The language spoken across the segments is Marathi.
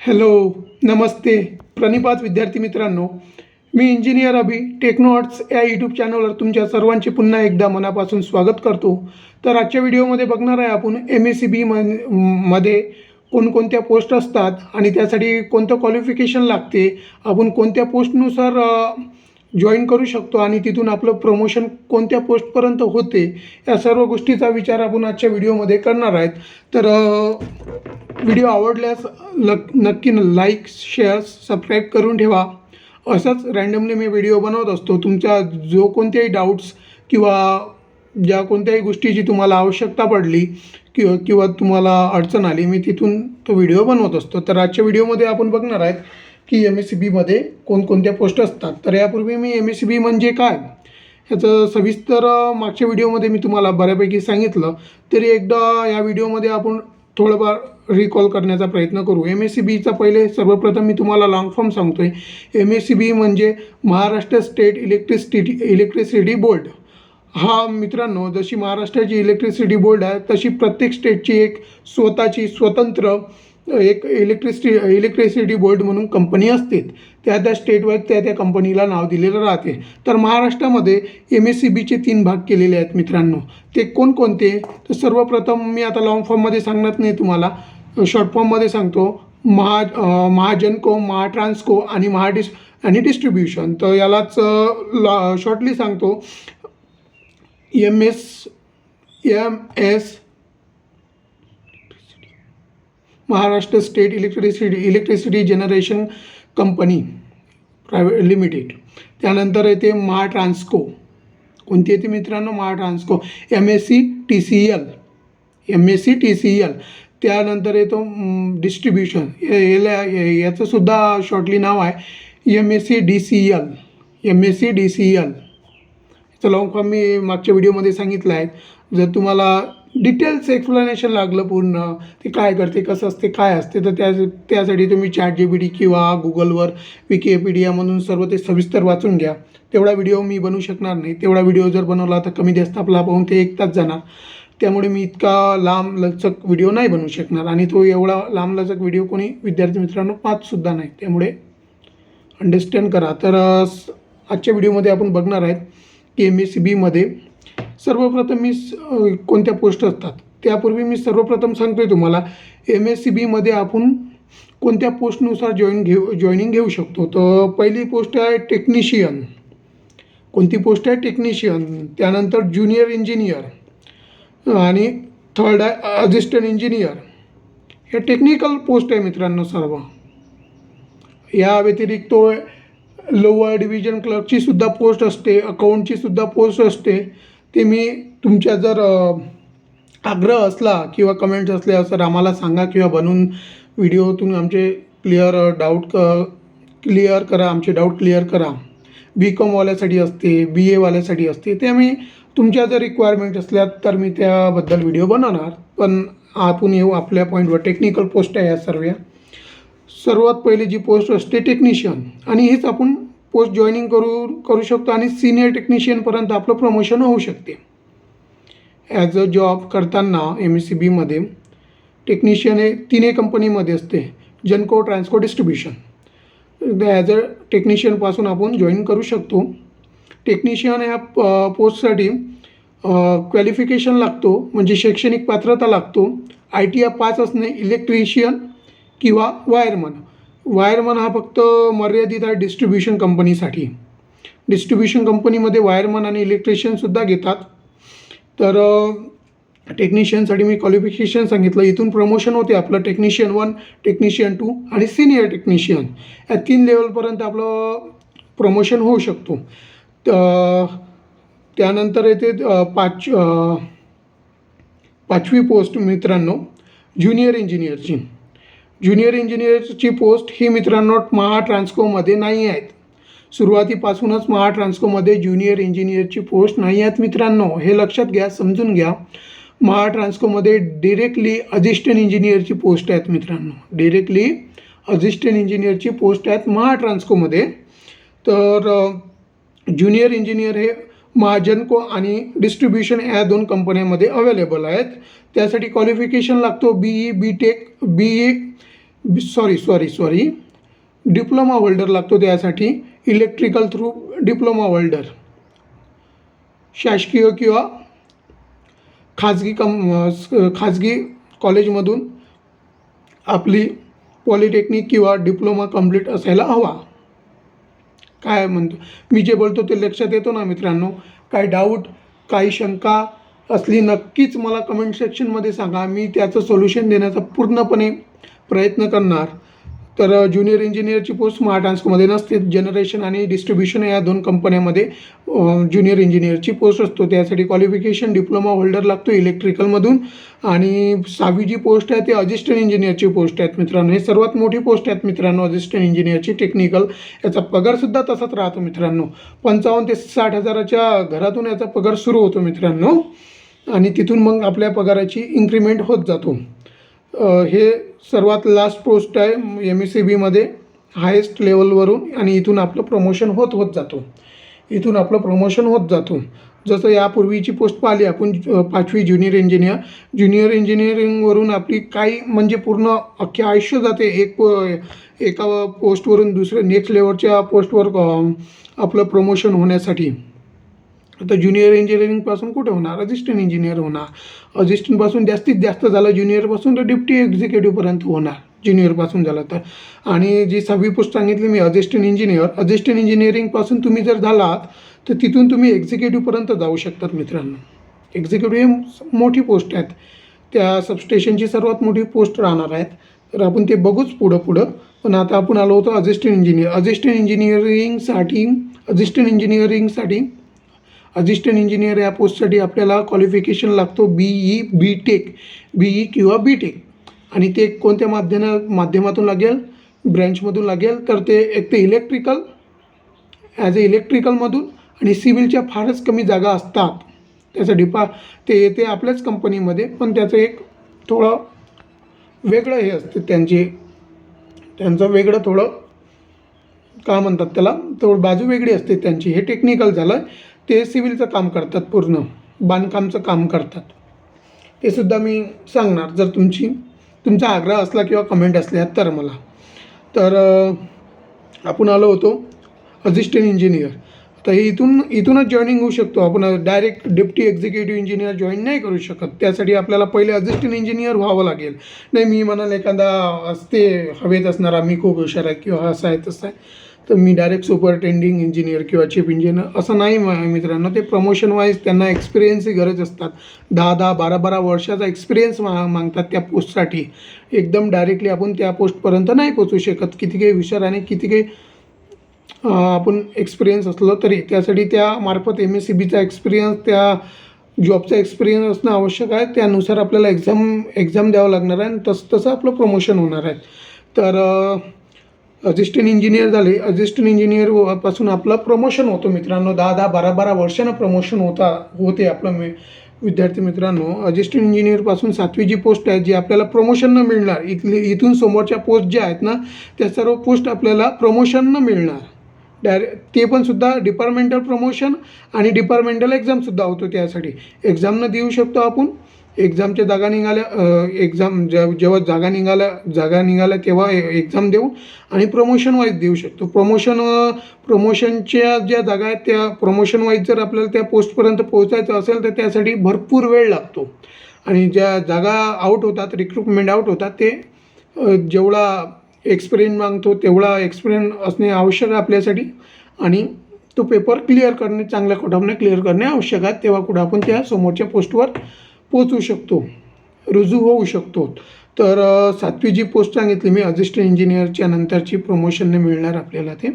हॅलो नमस्ते. प्रणिपात विद्यार्थी मित्रांनो मी इंजिनियर अभि टेक्नोआर्ट्स या यूट्यूब चॅनलवर तुमच्या सर्वांचे पुन्हा एकदा मनापासून स्वागत करतो. तर आजच्या व्हिडिओमध्ये बघणार आहे आपण एम एस सी बी मध्ये कोणकोणत्या पोस्ट असतात आणि त्यासाठी कोणतं क्वालिफिकेशन लागते आपण कोणत्या पोस्टनुसार जॉईन करू शकतो आणि तिथून आपलं प्रमोशन कोणत्या पोस्टपर्यंत होते या सर्व गोष्टीचा विचार आपण आजच्या व्हिडिओमध्ये करणार आहेत. तर व्हिडिओ आवडल्यास लक नक्की लाईक शेअर सबस्क्राईब करून ठेवा. असंच रँडमली मी व्हिडिओ बनवत असतो. तुमच्या जो कोणत्याही डाऊट्स किंवा ज्या कोणत्याही गोष्टीची तुम्हाला आवश्यकता पडली किंवा किंवा तुम्हाला अडचण आली मी तिथून तो व्हिडिओ बनवत असतो. तर आजच्या व्हिडिओमध्ये आपण बघणार आहेत की एम एस सी बीमध्ये कोणकोणत्या पोस्ट असतात. तर यापूर्वी मी एम एस सी बी म्हणजे काय? ह्याचं सविस्तर मागच्या व्हिडिओमध्ये मी तुम्हाला बऱ्यापैकी सांगितलं. तरी एकदा या व्हिडिओमध्ये आपण थोडंफार रिकॉल करण्याचा प्रयत्न करू. एम एस सी बीचा पहिले सर्वप्रथम मी तुम्हाला लॉंग फॉर्म सांगतो आहे एम एस सी बी म्हणजे Maharashtra state electricity electricity board हा मित्रांनो जशी महाराष्ट्राची इलेक्ट्रिसिटी बोर्ड आहे तशी प्रत्येक स्टेटची एक स्वतःची स्वतंत्र एक इलेक्ट्रिसिटी इलेक्ट्रिसिटी बोर्ड म्हणून कंपनी असते. त्या त्या स्टेटवर त्या त्या कंपनीला नाव दिलेलं राहते. तर महाराष्ट्रामध्ये एम एस सी बीचे तीन भाग केलेले आहेत मित्रांनो. ते कोणकोणते? तर सर्वप्रथम मी आता लॉंग फॉर्ममध्ये सांगणार नाही तुम्हाला. शॉर्ट फॉर्ममध्ये सांगतो महा महाजनको महाट्रान्सको आणि महाडिस आणि डिस्ट्रीब्युशन तर यालाच शॉर्टली सांगतो M S M S Maharashtra state electricity electricity generation company private limited. त्यानंतर येते महाट्रान्सको. कोणती येते मित्रांनो? Mahatransco. M S C T C L. M S C T C L. त्यानंतर येतो डिस्ट्रीब्युशन याला याचंसुद्धा शॉर्टली नाव आहे M S C D C L M S C D C L याचं लॉंग फॉर्म मी मागच्या व्हिडिओमध्ये सांगितलं आहे. जर तुम्हाला डिटेल्स एक्सप्लेनेशन लागलं पूर्ण ते काय करते कसं असते काय असते तर त्या त्यासाठी तुम्ही चॅट जी बी डी किंवा गुगलवर विकिपीडियामधून सर्व ते सविस्तर वाचून घ्या. तेवढा व्हिडिओ मी बनवू शकणार नाही. तेवढा व्हिडिओ जर बनवला तर कमी जास्त आपला पाहून ते एक तास जाणार. त्यामुळे मी इतका लांब लचक व्हिडिओ नाही बनवू शकणार. आणि तो एवढा लांब लचक व्हिडिओ कोणी विद्यार्थी मित्रांनो पाहतसुद्धा नाही. त्यामुळे अंडरस्टँड करा. तर आजच्या व्हिडिओमध्ये आपण बघणार आहेत की एम एस सी बीमध्ये सर्वप्रथम मी स- कोणत्या पोस्ट असतात? त्यापूर्वी मी सर्वप्रथम सांगतो आहे तुम्हाला एम एस सी बीमध्ये आपण कोणत्या पोस्टनुसार जॉईन घेऊ जॉईनिंग घेऊ शकतो? तर पहिली पोस्ट आहे टेक्निशियन कोणती पोस्ट आहे? टेक्निशियन त्यानंतर ज्युनियर इंजिनियर आणि थर्ड आहे असिस्टंट इंजिनियर हे टेक्निकल पोस्ट आहे मित्रांनो सर्व. या व्यतिरिक्त लोअर डिव्हिजन क्लर्कची सुद्धा पोस्ट असते अकाउंटची सुद्धा पोस्ट असते. ते मी तुमच्या जर आग्रह असला किंवा कमेंट्स असल्या सर आम्हाला सांगा किंवा बनवून व्हिडिओतून आमचे क्लिअर डाऊट क क्लिअर करा आमचे डाऊट क्लिअर करा. बी कॉमवाल्यासाठी असते बी एवाल्यासाठी असते. ते आम्ही तुमच्या जर रिक्वायरमेंट असल्या तर मी त्याबद्दल व्हिडिओ बनवणार. पण आपण येऊ आपल्या पॉईंटवर टेक्निकल पोस्ट आहे या सर्व सर्वात पहिली जी पोस्ट असते टेक्निशियन आणि हीच आपण पोस्ट जॉईनिंग करू करू शकतो आणि सिनियर टेक्निशियनपर्यंत आपलं प्रमोशन होऊ शकते. ॲज अ जॉब करताना एम एस सी बीमध्ये टेक्निशियन हे तिन्ही कंपनीमध्ये असते. जनको ट्रान्सको डिस्ट्रीब्युशन ॲज अ टेक्निशियनपासून आपण जॉईन करू शकतो. टेक्निशियन या प- पोस्टसाठी क्वालिफिकेशन लागतो म्हणजे शैक्षणिक पात्रता लागतो. आय टी या पाच असणे इलेक्ट्रिशियन किंवा वायरमन वायरमन हा फक्त मर्यादित आहे डिस्ट्रीब्युशन कंपनीसाठी डिस्ट्रीब्युशन कंपनीमध्ये वायरमन आणि इलेक्ट्रिशियनसुद्धा घेतात. तर टेक्निशियनसाठी मी क्वालिफिकेशन सांगितलं. इथून प्रमोशन होते आपलं टेक्निशियन वन टेक्निशियन टू आणि सिनियर टेक्निशियन या तीन लेवलपर्यंत आपलं प्रमोशन होऊ शकतो. त्यानंतर येते पाच पाचवी पोस्ट मित्रांनो ज्युनियर इंजिनियरची ज्युनियर इंजिनियरची पोस्ट ही मित्रांनो महा ट्रान्स्कोमध्ये नाही आहेत. सुरुवातीपासूनच महा ट्रान्स्कोमध्ये ज्युनियर इंजिनियरची पोस्ट नाही आहेत मित्रांनो. हे लक्षात घ्या समजून घ्या. महा ट्रान्स्कोमध्ये डिरेक्टली असिस्टंट इंजिनियरची पोस्ट आहेत मित्रांनो. डिरेक्टली असिस्टंट इंजिनियरची पोस्ट आहेत महा ट्रान्स्कोमध्ये तर ज्युनियर इंजिनियर हे महाजनको आणि डिस्ट्रीब्युशन या दोन कंपन्यांमध्ये अवेलेबल आहेत. त्यासाठी क्वालिफिकेशन लागतो B E B tech B E sorry sorry sorry diploma holder लागतो त्यासाठी. इलेक्ट्रिकल थ्रू डिप्लोमा होल्डर शासकीय किंवा खाजगी कम खाजगी कॉलेजमधून आपली पॉलिटेक्निक किंवा डिप्लोमा कंप्लीट असायला हवा. काय म्हणतो? मी जे बोलतो ते लक्षात येतो ना मित्रांनो? काय डाऊट काही शंका असली नक्कीच मला कमेंट सेक्शनमध्ये सांगा. मी त्याचं सोल्युशन देण्याचा पूर्णपणे प्रयत्न करणार. तर ज्युनियर इंजिनियरची पोस्ट महाट्रान्सकोमध्ये नसते. जनरेशन आणि डिस्ट्रीब्युशन या दोन कंपन्यामध्ये ज्युनियर इंजिनियरची पोस्ट असतो. त्यासाठी क्वालिफिकेशन डिप्लोमा होल्डर लागतो इलेक्ट्रिकलमधून. आणि सहावी जी पोस्ट आहे ती असिस्टंट इंजिनियरची पोस्ट आहेत मित्रांनो. हे सर्वात मोठी पोस्ट आहेत मित्रांनो असिस्टंट इंजिनियरची टेक्निकल. याचा पगारसुद्धा तसाच राहतो मित्रांनो. पंचावन्न ते साठ हजाराच्या घरातून याचा पगार सुरू होतो मित्रांनो. आणि तिथून मग आपल्या पगाराची इन्क्रीमेंट होत जातो. हे सर्वात लास्ट पोस्ट आहे एम एस सी बीमध्ये हायेस्ट लेवलवरून आणि इथून आपलं प्रमोशन होत होत जातो. इथून आपलं प्रमोशन होत जातो. जसं यापूर्वीची पोस्ट पाहिली आपण पाचवी ज्युनियर इंजिनियर ज्युनियर इंजिनिअरिंगवरून आपली काही म्हणजे पूर्ण अख्खे आयुष्य जाते. एक प- एका पोस्टवरून दुसऱ्या नेक्स्ट लेवलच्या पोस्टवर आपलं प्रमोशन होण्यासाठी. आता ज्युनियर इंजिनिअरिंगपासून कुठे होणार? असिस्टंट इंजिनियर होणार. असिस्टंटपासून जास्तीत जास्त झालं ज्युनियरपासून तर डिप्टी एक्झिक्युटिव्हपर्यंत होणार. ज्युनियरपासून झालं तर. आणि जी सहावी पोस्ट सांगितली मी असिस्टंट इंजिनियर असिस्टंट इंजिनिअरिंगपासून तुम्ही जर झालात तर तिथून तुम्ही एक्झिक्युटिव्हपर्यंत जाऊ शकतात मित्रांनो. एक्झिक्युटिव्ह मोठी पोस्ट आहेत. त्या सबस्टेशनची सर्वात मोठी पोस्ट राहणार आहेत. तर आपण ते बघूच पुढं पुढं. पण आता आपण आलो होतो असिस्टंट इंजिनियर असिस्टंट इंजिनिअरिंगसाठी असिस्टंट इंजिनिअरिंगसाठी असिस्टंट इंजिनियर या पोस्टसाठी आपल्याला क्वालिफिकेशन लागतो B E B tech B E किंवा बी टेक आणि ते कोणत्या माध्यमा माध्यमातून लागेल? ब्रँचमधून लागेल. तर ते एक ते इलेक्ट्रिकल ॲज अ इलेक्ट्रिकलमधून आणि सिव्हिलच्या फारच कमी जागा असतात. त्याचं डिपा ते येते आपल्याच कंपनीमध्ये पण त्याचं एक थोडं वेगळं हे असते त्यांची त्यांचं वेगळं थोडं काय म्हणतात त्याला थोडं बाजू वेगळी असते त्यांची. हे टेक्निकल झालं ते सिव्हिलचं काम करतात पूर्ण. बांधकामचं काम करतात. ते सुद्धा मी सांगणार. जर तुमची तुमचा आग्रह असला किंवा कमेंट असल्या तर मला. तर आपण आलो होतो असिस्टंट इंजिनियर तर हे इथून इथूनच जॉईनिंग होऊ शकतो. आपण direct deputy executive engineer join नाही करू शकत. त्यासाठी आपल्याला पहिले असिस्टंट इंजिनियर व्हावं लागेल. नाही मी म्हणाल एखादा असते हवेत असणारा मी खूप हुशार आहे किंवा असं आहे तसं आहे. तर मी डायरेक्ट सुपरटेंडिंग इंजिनियर किंवा चीफ इंजिनियर असं नाही मित्रांनो. ते प्रमोशन वाईज त्यांना एक्सपिरियन्सची गरज असतात. दहा दहा बारा बारा वर्षाचा एक्सपिरियन्स मा मागतात त्या पोस्टसाठी एकदम डायरेक्टली आपण त्या पोस्टपर्यंत नाही पोचू शकत. किती काही हुशार आणि किती काही आपण एक्सपिरियन्स असलो तरी. त्यासाठी त्यामार्फत एम एस सी बीचा एक्सपिरियन्स त्या जॉबचा एक्सपिरियन्स असणं आवश्यक आहे. त्यानुसार आपल्याला एक्झाम एक्झाम द्यावं लागणार आहे आणि तसं तसं आपलं प्रमोशन होणार आहे. तर असिस्टंट इंजिनियर झाले. असिस्टंट इंजिनियरपासून आपलं प्रमोशन होतं मित्रांनो. दहा दहा बारा बारा वर्षानं प्रमोशन होता होते आपलं विद्यार्थी मित्रांनो. असिस्टंट इंजिनियरपासून सातवी जी पोस्ट आहे जी आपल्याला प्रमोशन न मिळणार. इथली इथून समोरच्या पोस्ट ज्या आहेत ना त्या सर्व पोस्ट आपल्याला प्रमोशन न मिळणार. डायरेक्ट ते पण सुद्धा डिपार्टमेंटल प्रमोशन आणि डिपार्टमेंटल एक्झामसुद्धा होतो त्यासाठी. एक्झाम न देऊ शकतो आपण एक्झामच्या जागा निघाल्या एक्झाम ज्या जेव्हा जागा निघाल्या जागा निघाल्या तेव्हा एक्झाम देऊ आणि प्रमोशन वाईज देऊ शकतो. प्रमोशन प्रमोशनच्या ज्या जागा आहेत त्या प्रमोशन वाईज जर आपल्याला त्या पोस्टपर्यंत पोहोचायचं असेल तर त्यासाठी भरपूर वेळ लागतो. आणि ज्या जागा आउट होतात रिक्रुटमेंट आउट होतात ते जेवढा एक्सपिरियन्स मागतो तेवढा एक्सपिरियन्स असणे आवश्यक आहे आपल्यासाठी. आणि तो पेपर क्लिअर करणे चांगल्या कोटाने क्लिअर करणे आवश्यक आहे. तेव्हा कुठं आपण त्या समोरच्या पोस्टवर पोचू शकतो रुजू होऊ शकतो. तर सातवी जी पोस्ट सांगितली मी असिस्टंट इंजिनियरच्या नंतरची प्रमोशनने मिळणार आपल्याला ते.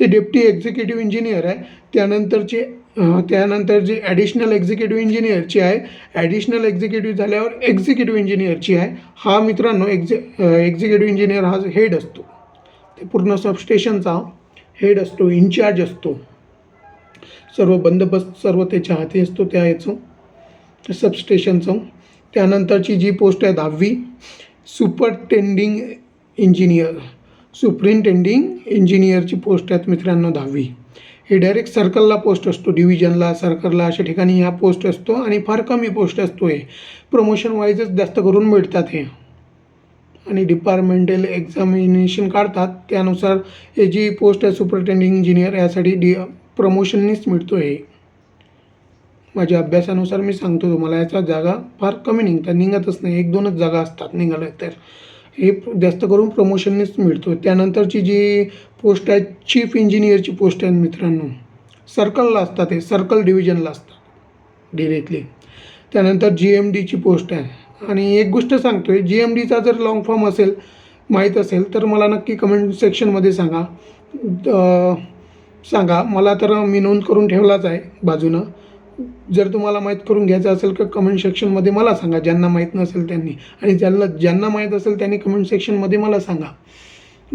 ते डेप्टी एक्झिक्युटिव्ह इंजिनियर आहे. त्यानंतरचे त्यानंतर जे ॲडिशनल एक्झिक्युटिव्ह इंजिनियरची आहे ॲडिशनल एक्झिक्युटिव्ह झाल्यावर एक्झिक्युटिव्ह इंजिनियरची आहे. हा मित्रांनो एक्झि एक्झिक्युटिव्ह इंजिनियर हा हेड असतो. ते पूर्ण सबस्टेशनचा हेड असतो इन्चार्ज असतो. सर्व बंदोबस्त सर्व त्याच्या हाती असतो त्या याचं. सबस्टेशनचं त्यानंतरची जी पोस्ट आहे दहावी सुपरटेंडिंग इंजिनियर सुप्रिंटेंडिंग इंजिनियरची पोस्ट आहेत मित्रांनो दहावी. हे डायरेक्ट सर्कलला पोस्ट असतो डिव्हिजनला सर्कलला अशा ठिकाणी ह्या पोस्ट असतो आणि फार कमी पोस्ट असतो हे प्रमोशन वाईजच जास्त करून मिळतात हे. आणि डिपार्टमेंटल एक्झामिनेशन काढतात. त्यानुसार हे जी पोस्ट आहे सुपरटेंडिंग इंजिनियर यासाठी डी प्रमोशननीच मिळतो आहे माझ्या अभ्यासानुसार मी सांगतो तुम्हाला याच्या जागा फार कमी निघतात निघतच नाही. एक दोनच जागा असतात निघाल्या तर. हे जास्त करून प्रमोशननेच मिळतो. त्यानंतरची जी पोस्ट आहे चीफ इंजिनियरची पोस्ट आहे मित्रांनो सर्कलला असतात हे सर्कल डिव्हिजनला असतात डिरेक्टली त्यानंतर जी एम डीची पोस्ट आहे. आणि एक गोष्ट सांगतो आहे जी एम डीचा जर लॉंग फॉर्म असेल माहीत असेल तर मला नक्की कमेंट सेक्शनमध्ये सांगा. सांगा. मला तर मी नोंद करून ठेवलाच आहे बाजूनं. जर तुम्हाला माहीत करून घ्यायचं असेल तर कमेंट सेक्शनमध्ये मला सांगा. ज्यांना माहीत नसेल त्यांनी. आणि ज्यांना ज्यांना माहीत असेल त्यांनी कमेंट सेक्शनमध्ये मला सांगा.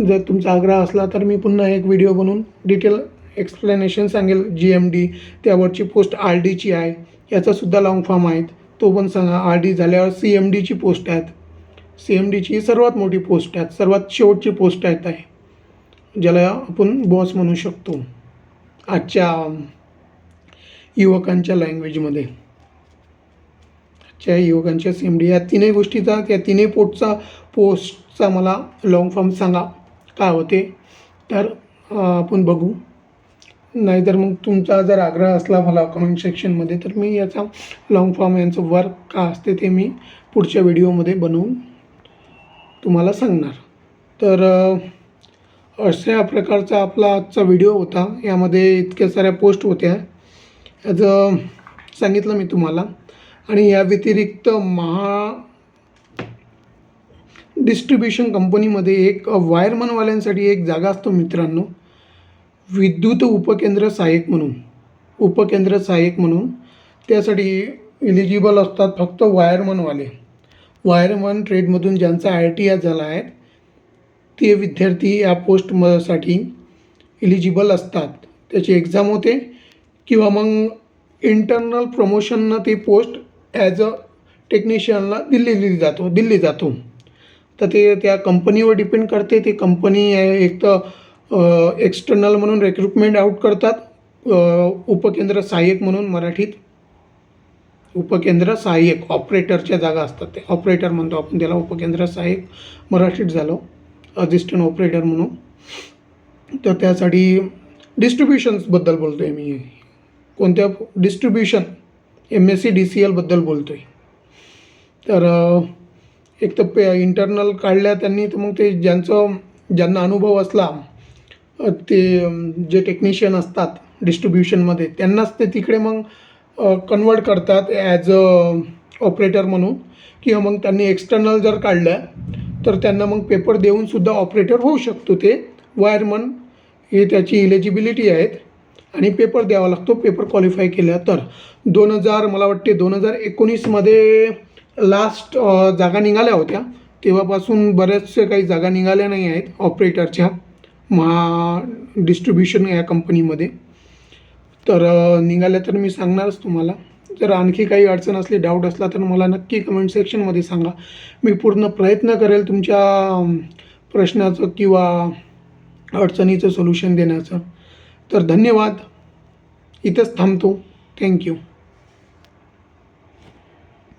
जर तुमचा आग्रह असला तर मी पुन्हा एक व्हिडिओ बनवून डिटेल एक्सप्लेनेशन सांगेल. जी एम डी त्यावरची पोस्ट आर डीची आहे. याचासुद्धा लॉंग फॉर्म आहेत. तो पण सांगा. आर डी झाल्यावर सी एम डीची पोस्ट आहेत. सी एम डीची सर्वात मोठी पोस्ट आहेत. सर्वात शेवटची पोस्ट आहेत. आहे. ज्याला आपण बॉस म्हणू शकतो. आजच्या युवकांच्या लँग्वेजमध्ये आजच्या युवकांच्या सी डी या तीनही गोष्टीचा त्या तीनही पोटचा पोस्टचा मला लॉंग फॉर्म सांगा. काय होते? तर आपण बघू. नाहीतर मग तुमचा जर आग्रह असला मला कमेंट सेक्शनमध्ये तर मी याचा लॉंग फॉर्म यांचं वर्क का असते ते मी पुढच्या व्हिडिओमध्ये बनवून तुम्हाला सांगणार. तर अशा प्रकारचा आपला आजचा व्हिडिओ होता. यामध्ये इतक्या साऱ्या पोस्ट होत्या. याचं सांगितलं मी तुम्हाला. आणि या व्यतिरिक्त महा डिस्ट्रीब्युशन कंपनीमध्ये एक वायरमनवाल्यांसाठी एक जागा असतो मित्रांनो. विद्युत उपकेंद्र सहाय्यक म्हणून. उपकेंद्र सहाय्यक म्हणून. त्यासाठी इलिजिबल असतात फक्त वायरमनवाले वायरमन ट्रेडमधून ज्यांचा आय टी आय झाला आहे ते विद्यार्थी या पोस्टसाठी इलिजिबल असतात. त्याची एक्झाम होते. किंवा मग इंटरनल प्रमोशननं ती पोस्ट ॲज अ टेक्निशियनला दिल्ली दिली जातो दिल्ली जातो. तर ते त्या कंपनीवर डिपेंड करते. ती कंपनी एक तर एक्सटर्नल म्हणून रिक्रुटमेंट आउट करतात. उपकेंद्र सहाय्यक म्हणून मराठीत. उपकेंद्र सहाय्यक ऑपरेटरच्या जागा असतात ते ऑपरेटर म्हणतो आपण त्याला उपकेंद्र सहाय्यक. मराठीत झालो. असिस्टंट ऑपरेटर म्हणून. तर त्यासाठी डिस्ट्रीब्युशन्सबद्दल बोलतो आहे मी. कोणत्या distribution M S C D C एलबद्दल बोलतो आहे तर एक तर पे इंटरनल काढल्या त्यांनी तर मग ते ज्यांचं ज्यांना अनुभव असला ते जे टेक्निशियन असतात डिस्ट्रीब्युशनमध्ये त्यांनाच ते तिकडे मग कन्वर्ट करतात ॲज अ ऑपरेटर म्हणून. किंवा मग त्यांनी एक्सटर्नल जर काढलं तर त्यांना मग पेपर देऊनसुद्धा ऑपरेटर होऊ शकतो ते. वायरमन हे त्याची इलिजिबिलिटी आहेत. आणि पेपर द्यावा लागतो. पेपर क्वालिफाय केल्या तर. दोन हजार मला वाटते दोन हजार एकोणीसमध्ये लास्ट जागा निघाल्या होत्या. तेव्हापासून बऱ्याचशा काही जागा निघाल्या नाही आहेत. ऑपरेटरच्या महा डिस्ट्रीब्युशन या कंपनीमध्ये तर निघाल्या तर मी सांगणारच तुम्हाला. जर आणखी काही अडचण असली डाऊट असला तर मला नक्की कमेंट सेक्शनमध्ये सांगा. मी पूर्ण प्रयत्न करेल तुमच्या प्रश्नाचं किंवा अडचणीचं सोल्युशन देण्याचं. तर धन्यवाद. इथंच थांबतो. थँक्यू